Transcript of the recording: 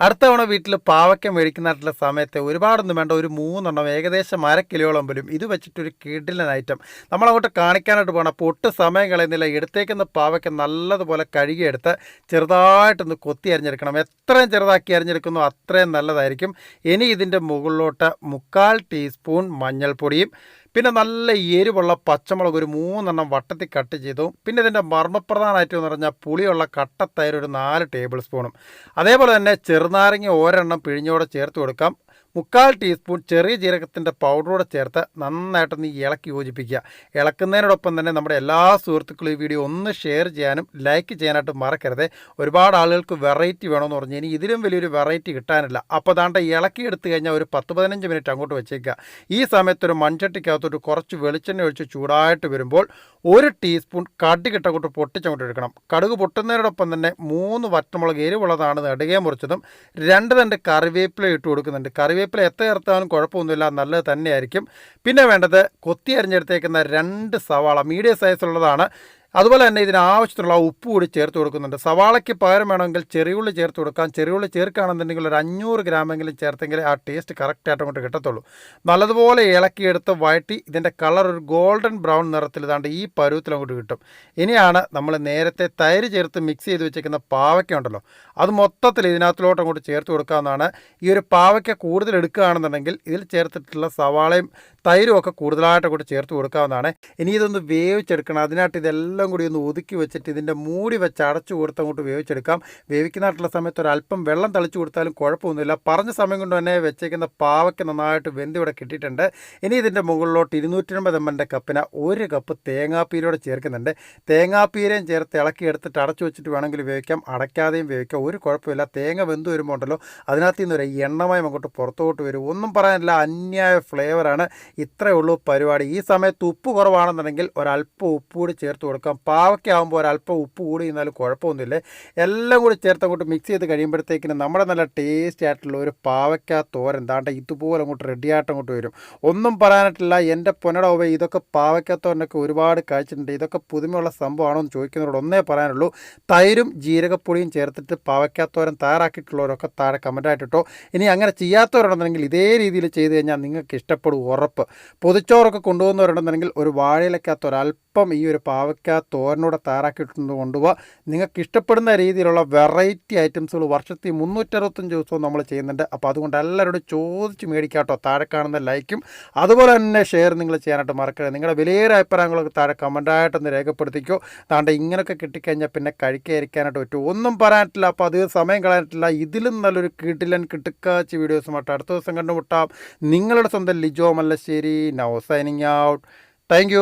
അടുത്ത തവണ വീട്ടിൽ പാവയ്ക്ക മേടിക്കുന്നതായിട്ടുള്ള സമയത്ത് ഒരുപാടൊന്നും വേണ്ട ഒരു മൂന്നെണ്ണം ഏകദേശം അര കിലോളം പോലും ഇത് വെച്ചിട്ടൊരു കിടിലൻ ഐറ്റം നമ്മളങ്ങോട്ട് കാണിക്കാനായിട്ട് പോകണം. അപ്പോൾ ഒട്ടും സമയം കളയുന്നില്ല. എടുത്തേക്കുന്ന പാവയ്ക്ക നല്ലതുപോലെ കഴുകിയെടുത്ത് ചെറുതായിട്ടൊന്ന് കൊത്തി അരിഞ്ഞെടുക്കണം. എത്രയും ചെറുതാക്കി അരിഞ്ഞെടുക്കുന്നു അത്രയും നല്ലതായിരിക്കും. ഇനി ഇതിന്റെ മുകളിലോട്ട് മുക്കാൽ ടീസ്പൂൺ മഞ്ഞൾപ്പൊടിയും പിന്നെ നല്ല എരിവുള്ള പച്ചമുളക് ഒരു മൂന്നെണ്ണം വട്ടത്തിൽ കട്ട് ചെയ്തു. പിന്നെ ഇതിന്റെ മർമ്മപ്രധാനമായിട്ട് എന്ന് പറഞ്ഞാൽ പുളിയുള്ള കട്ടത്തൈര് ഒരു നാല് ടേബിൾ സ്പൂണും. അതേപോലെ തന്നെ ചെറുനാരങ്ങ ഒരെണ്ണം പിഴിഞ്ഞോടെ ചേർത്ത് കൊടുക്കാം. മുക്കാൽ ടീസ്പൂൺ ചെറിയ ജീരകത്തിന്റെ പൗഡറോടെ ചേർത്ത് നന്നായിട്ടൊന്ന് ഇളക്കി യോജിപ്പിക്കുക. ഇളക്കുന്നതിനോടൊപ്പം തന്നെ നമ്മുടെ എല്ലാ സുഹൃത്തുക്കളും ഈ വീഡിയോ ഒന്ന് ഷെയർ ചെയ്യാനും ലൈക്ക് ചെയ്യാനായിട്ട് മറക്കരുത്. ഒരുപാട് ആളുകൾക്ക് വെറൈറ്റി വേണമെന്ന് പറഞ്ഞു. ഇനി ഇതിലും വലിയൊരു വെറൈറ്റി കിട്ടാനില്ല. അപ്പോൾ ദാണ്ട ഇളക്കി എടുത്തു കഴിഞ്ഞാൽ ഒരു പത്ത് പതിനഞ്ച് മിനിറ്റ് അങ്ങോട്ട് വെച്ചേക്കുക. ഈ സമയത്ത് ഒരു മൺചട്ടിക്കകത്തോട്ട് കുറച്ച് വെളിച്ചെണ്ണ ഒഴിച്ച് ചൂടായിട്ട് വരുമ്പോൾ ഒരു ടീസ്പൂൺ കടുക് ഇട്ടങ്ങോട്ട് പൊട്ടിച്ചങ്ങോട്ട് എടുക്കണം. കടുക് പൊട്ടുന്നതിനോടൊപ്പം തന്നെ മൂന്ന് വറ്റമുളക് എരിവുള്ളതാണ് നടുകയെ മുറിച്ചതും. രണ്ട് തണ്ട് കറിവേപ്പില ഇട്ട് കൊടുക്കുന്നുണ്ട്. കറിവേപ്പില എത്ര ചേർത്താലും കുഴപ്പമൊന്നുമില്ല നല്ലത് തന്നെയായിരിക്കും. പിന്നെ വേണ്ടത് കൊത്തി അരിഞ്ഞെടുത്തേക്കുന്ന രണ്ട് സവാള മീഡിയം സൈസുള്ളതാണ്. അതുപോലെ തന്നെ ഇതിന് ആവശ്യത്തിനുള്ള ഉപ്പ് കൂടി ചേർത്ത് കൊടുക്കുന്നുണ്ട്. സവാളയ്ക്ക് പകരം വേണമെങ്കിൽ ചെറിയുള്ളി ചേർത്ത് കൊടുക്കാം. ചെറിയുള്ളി ചേർക്കുകയാണെന്നുണ്ടെങ്കിൽ ഒരു അഞ്ഞൂറ് ഗ്രാമെങ്കിലും ചേർത്തെങ്കിൽ ആ ടേസ്റ്റ് കറക്റ്റായിട്ട് അങ്ങോട്ട് കിട്ടത്തുള്ളൂ. നല്ലതുപോലെ ഇളക്കിയെടുത്ത് വഴറ്റി ഇതിന്റെ കളർ ഒരു ഗോൾഡൻ ബ്രൗൺ നിറത്തിൽ ഇതാണ്ട് ഈ പരുവത്തിൽ അങ്ങോട്ട് കിട്ടും. ഇനിയാണ് നമ്മൾ നേരത്തെ തൈര് ചേർത്ത് മിക്സ് ചെയ്ത് വെച്ചേക്കുന്ന പാവയ്ക്ക ഉണ്ടല്ലോ. അത് മൊത്തത്തിൽ ഇതിനകത്തിലോട്ട് അങ്ങോട്ട് ചേർത്ത് കൊടുക്കാവുന്നതാണ്. ഈ ഒരു പാവയ്ക്ക കൂടുതൽ എടുക്കുകയാണെന്നുണ്ടെങ്കിൽ ഇതിൽ ചേർത്തിട്ടുള്ള സവാളയും തൈരും ഒക്കെ കൂടുതലായിട്ട് അങ്ങോട്ട് ചേർത്ത് കൊടുക്കാവുന്നതാണ്. ഇനി ഇതൊന്ന് വേവിച്ചെടുക്കണം. അതിനായിട്ട് ഇതെല്ലാം കൂടി ഒന്ന് ഒതുക്കി വെച്ചിട്ട് ഇതിന്റെ മൂടി വെച്ച് അടച്ചു കൊടുത്ത് അങ്ങോട്ട് വേവിച്ചെടുക്കാം. വേവിക്കുന്നതായിട്ടുള്ള സമയത്ത് ഒരല്പം വെള്ളം തളിച്ചു കൊടുത്താലും കുഴപ്പമൊന്നുമില്ല. പറഞ്ഞ സമയം കൊണ്ട് തന്നെ വെച്ചേക്കുന്ന പാവയ്ക്ക് നന്നായിട്ട് വെന്ത് ഇവിടെ കിട്ടിയിട്ടുണ്ട്. ഇനി ഇതിന്റെ മുകളിലോട്ട് ഇരുന്നൂറ്റി അൻപത് എം എന്റെ കപ്പിന് ഒരു കപ്പ് തേങ്ങാപ്പീരോടെ ചേർക്കുന്നുണ്ട്. തേങ്ങാപ്പീരയും ചേർത്ത് ഇളക്കി എടുത്തിട്ട് അടച്ചു വെച്ചിട്ട് വേണമെങ്കിൽ വേവിക്കാം. അടയ്ക്കാതെയും വേവിക്കാം. ഒരു കുഴപ്പമില്ല. തേങ്ങ വെന്ത് വരുമ്പോൾ ഉണ്ടല്ലോ അതിനകത്ത് നിന്ന് ഒരു എണ്ണമയം അങ്ങോട്ട് പുറത്തോട്ട് വരും. ഒന്നും പറയാനില്ല. അന്യായ ഫ്ലേവറാണ്. ഇത്രയേ ഉള്ളൂ പരിപാടി. ഈ സമയത്ത് ഉപ്പ് കുറവാണെന്നുണ്ടെങ്കിൽ ഒരല്പം ഉപ്പ് കൂടി ചേർത്ത് കൊടുക്കാം. പാവയ്ക്കാവുമ്പോൾ ഒരല്പം ഉപ്പ് കൂടി ഇരുന്നാലും കുഴപ്പമൊന്നുമില്ല. എല്ലാം കൂടി ചേർത്ത് അങ്ങോട്ട് മിക്സ് ചെയ്ത് കഴിയുമ്പോഴത്തേക്കിന് നമ്മുടെ നല്ല ടേസ്റ്റി ആയിട്ടുള്ള ഒരു പാവയ്ക്ക തോരൻ ദാണ്ട ഇതുപോലെ അങ്ങോട്ട് റെഡിയായിട്ട് അങ്ങോട്ട് വരും. ഒന്നും പറയാനായിട്ടില്ല എന്റെ പൊന്നടോവ ഇതൊക്കെ പാവയ്ക്കത്തോരനൊക്കെ ഒരുപാട് കഴിച്ചിട്ടുണ്ട്. ഇതൊക്കെ പുതുമയുള്ള സംഭവമാണോ എന്ന് ചോദിക്കുന്നവരോട് ഒന്നേ പറയാനുള്ളൂ. തൈരും ജീരകപ്പൊടിയും ചേർത്തിട്ട് പാവയ്ക്കാത്തോരൻ തയ്യാറാക്കിയിട്ടുള്ളവരൊക്കെ താഴെ കമന്റായിട്ടിട്ടോ ഇനി അങ്ങനെ ചെയ്യാത്തവരുണ്ടെന്നുണ്ടെങ്കിൽ ഇതേ രീതിയിൽ ചെയ്ത് കഴിഞ്ഞാൽ നിങ്ങൾക്ക് ഇഷ്ടപ്പെടും ഉറപ്പ്. പൊതിച്ചോറൊക്കെ കൊണ്ടുപോകുന്നവരുണ്ടെന്നുണ്ടെങ്കിൽ ഒരു വാഴയിലക്കകത്ത് ഒരല്പം ഈ ഒരു പാവയ്ക്ക തോരനൂടെ തയ്യാറാക്കിയിട്ടുണ്ട് കൊണ്ടുപോകുക നിങ്ങൾക്ക് ഇഷ്ടപ്പെടുന്ന രീതിയിലുള്ള വെറൈറ്റി ഐറ്റംസുകൾ വർഷത്തിൽ മുന്നൂറ്ററുപത്തഞ്ച് ദിവസവും നമ്മൾ ചെയ്യുന്നുണ്ട്. അപ്പോൾ അതുകൊണ്ട് എല്ലാവരോടും ചോദിച്ച് മേടിക്കാട്ടോ. താഴെ കാണുന്ന ലൈക്കും അതുപോലെ തന്നെ ഷെയർ നിങ്ങൾ ചെയ്യാനായിട്ട് മറക്കരുത്. നിങ്ങളുടെ വിലയേറെ അഭിപ്രായങ്ങളൊക്കെ താഴെ കമന്റായിട്ടൊന്ന് രേഖപ്പെടുത്തിക്കോ. താണ്ട് ഇങ്ങനെയൊക്കെ കിട്ടിക്കഴിഞ്ഞാൽ പിന്നെ കഴിക്കാതിരിക്കാനായിട്ട് പറ്റും. ഒന്നും പറയാനിട്ടില്ല. അപ്പോൾ അത് സമയം കളയാനിട്ടില്ല. ഇതിലും നല്ലൊരു കിട്ടിലൻ കിട്ടുക്കാച്ച് വീഡിയോസുമായിട്ട് അടുത്ത ദിവസം കണ്ടുമുട്ടാം. നിങ്ങളുടെ സ്വന്തം Lijo Mallassery. Now signing out thank